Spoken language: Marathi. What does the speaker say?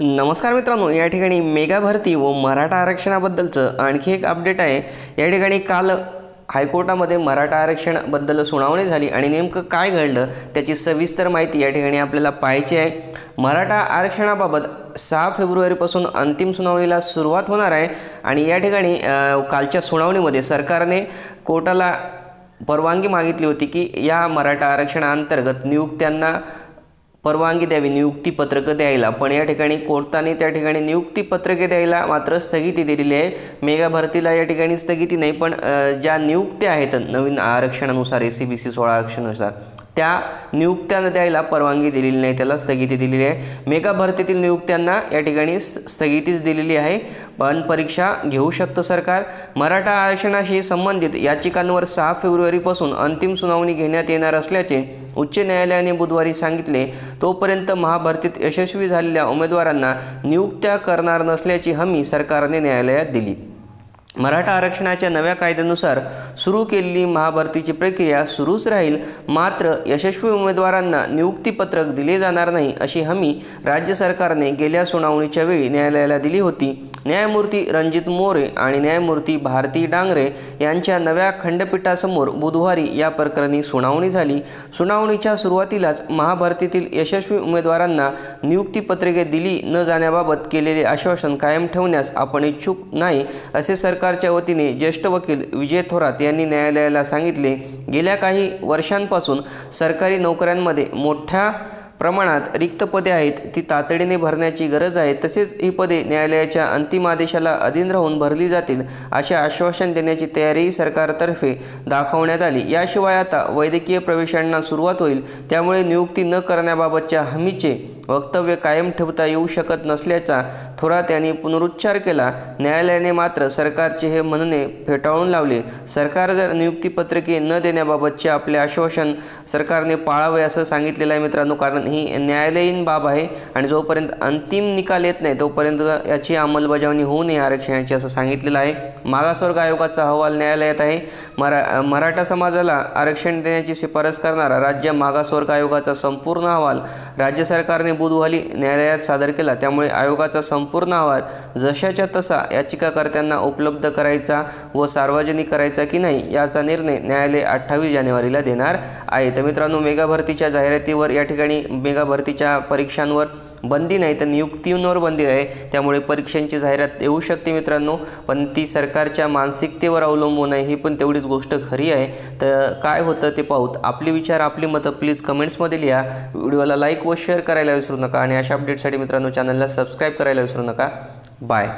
नमस्कार मित्रांनो या ठिकाणी मेगा भरती व मराठा आरक्षणाबद्दलचं आणखी एक अपडेट आहे. या ठिकाणी काल हायकोर्टामध्ये मराठा आरक्षणाबद्दल सुनावणी झाली आणि नेमकं काय घडलं त्याची सविस्तर माहिती या ठिकाणी आपल्याला पाहायची आहे. मराठा आरक्षणाबाबत सहा फेब्रुवारीपासून अंतिम सुनावणीला सुरुवात होणार आहे आणि या ठिकाणी कालच्या सुनावणीमध्ये सरकारने कोर्टाला परवानगी मागितली होती की या मराठा आरक्षणाअंतर्गत नियुक्त्यांना परवानगी द्यावी नियुक्तीपत्रकं द्यायला. पण या ठिकाणी कोर्टाने त्या ठिकाणी नियुक्तीपत्रके द्यायला मात्र स्थगिती दिलेली आहे. मेगा भरतीला या ठिकाणी स्थगिती नाही पण ज्या नियुक्त्या आहेत नवीन आरक्षणानुसार ए सी बी सी सोळा आरक्षणानुसार त्या नियुक्त्या द्यायला परवानगी दिलेली नाही त्याला स्थगिती दिलेली आहे. मेगा भरतीतील नियुक्त्यांना या ठिकाणी स्थगितीच दिलेली आहे. पण परीक्षा घेऊ शकतं सरकार. मराठा आरक्षणाशी संबंधित याचिकांवर सहा फेब्रुवारीपासून अंतिम सुनावणी घेण्यात येणार असल्याचे उच्च न्यायालयाने बुधवारी सांगितले. तोपर्यंत महाभरतीत यशस्वी झालेल्या उमेदवारांना नियुक्त्या करणार नसल्याची हमी सरकारने न्यायालयात दिली. मराठा आरक्षणाच्या नव्या कायद्यानुसार सुरू केलेली महाभरतीची प्रक्रिया सुरूच राहील मात्र यशस्वी उमेदवारांना नियुक्तीपत्रक दिले जाणार नाही अशी हमी राज्य सरकारने गेल्या सुनावणीच्या वेळी न्यायालयाला दिली होती. न्यायमूर्ती रणजित मोरे आणि न्यायमूर्ती भारती डांगरे यांच्या नव्या खंडपीठासमोर बुधवारी या प्रकरणी सुनावणी झाली. सुनावणीच्या सुरुवातीलाच महाभारतीतील यशस्वी उमेदवारांना नियुक्तीपत्रिके दिली न जाण्याबाबत केलेले आश्वासन कायम ठेवण्यास आपण इच्छुक नाही असे सरकारच्या वतीने ज्येष्ठ वकील विजय थोरात यांनी न्यायालयाला सांगितले. गेल्या काही वर्षांपासून सरकारी नोकऱ्यांमध्ये मोठ्या प्रमाणात रिक्त पदे आहेत ती तातडीने भरण्याची गरज आहे तसेच ही पदे न्यायालयाच्या अंतिम आदेशाला अधीन राहून भरली जातील असे आश्वासन देण्याची तयारीही सरकारतर्फे दाखवण्यात आली. याशिवाय आता वैद्यकीय प्रवेशांना सुरुवात होईल त्यामुळे नियुक्ती न करण्याबाबतच्या हमीचे वक्तव्य कायम ठेवता येऊ शकत नसल्याचा थोरात यांनी पुनरुच्चार केला. न्यायालयाने मात्र सरकारचे हे म्हणणे फेटाळून लावले. सरकार जर नियुक्तीपत्रके न देण्याबाबतचे आपले आश्वासन सरकारने पाळावे असं सांगितलेलं आहे मित्रांनो कारण ही न्यायालयीन बाब आहे आणि जोपर्यंत अंतिम निकाल येत नाही तोपर्यंत याची अंमलबजावणी होऊ नये आरक्षणाची असं सांगितलेलं आहे. मागासवर्ग आयोगाचा अहवाल न्यायालयात आहे. मरा मराठा समाजाला आरक्षण देण्याची शिफारस करणारा राज्य मागासवर्ग आयोगाचा संपूर्ण अहवाल राज्य सरकारने बुधवारी न्यायालयात सादर केला. त्यामुळे आयोगाचा संपूर्ण अहवाल जशाच्या तसा याचिकाकर्त्यांना उपलब्ध करायचा व सार्वजनिक करायचा की नाही याचा निर्णय न्यायालय अठ्ठावीस जानेवारीला देणार आहे. तर मित्रांनो मेगा भरतीच्या जाहिरातीवर या ठिकाणी मेगा भरतीच्या परीक्षांवर बंदी नाही तर नियुक्तींवर बंदी आहे. त्यामुळे परीक्षांची जाहिरात येऊ शकते मित्रांनो पण ती सरकारच्या मानसिकतेवर अवलंबून आहे ही पण तेवढीच गोष्ट खरी आहे. तर काय होतं ते पाहूत. आपले विचार आपली मतं प्लीज कमेंट्समध्ये लिहा. व्हिडिओला लाईक व शेअर करायला विसरू नका. आणि अशा अपडेटसाठी मित्रांनो चॅनलला सबस्क्राईब करायला विसरू नका. बाय